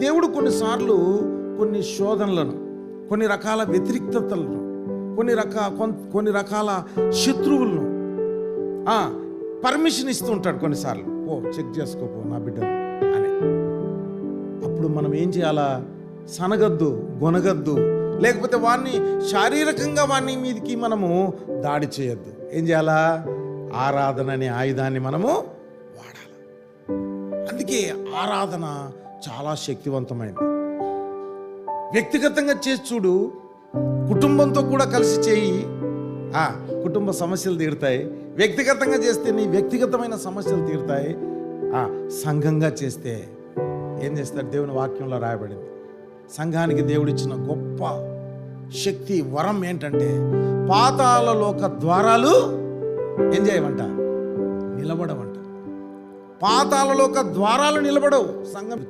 దేవుడు కొన్నిసార్లు కొన్ని శోధనలను కొన్ని రకాల వ్యతిరిక్తతలను కొన్ని రకాల కొన్ని రకాల శత్రువులను పర్మిషన్ ఇస్తూ ఉంటాడు కొన్నిసార్లు. ఓ చెక్ చేసుకోపో నా బిడ్డను అని. అప్పుడు మనం ఏం చేయాలా? సనగద్దు గొనగద్దు లేకపోతే వాడిని శారీరకంగా వాడిని మీదకి మనము దాడి చేయొద్దు. ఏం చేయాలా? ఆరాధన అనే ఆయుధాన్ని మనము వాడాలి. అందుకే ఆరాధన చాలా శక్తివంతమైనది వ్యక్తిగతంగా చేసి చూడు కుటుంబంతో కూడా కలిసి చేయి. ఆ కుటుంబ సమస్యలు తీరుతాయి. వ్యక్తిగతంగా చేస్తే నీ వ్యక్తిగతమైన సమస్యలు తీరుతాయి. ఆ సంఘంగా చేస్తే ఏం చేస్తారు? దేవుని వాక్యంలో రాయబడింది. సంఘానికి దేవుడిచ్చిన గొప్ప శక్తి వరం ఏంటంటే పాతాళలోక ద్వారాలు ఏం చేయమంట? నిలబడమంట. పాతాలలోక ద్వారాలు నిలబడవు. సంఘం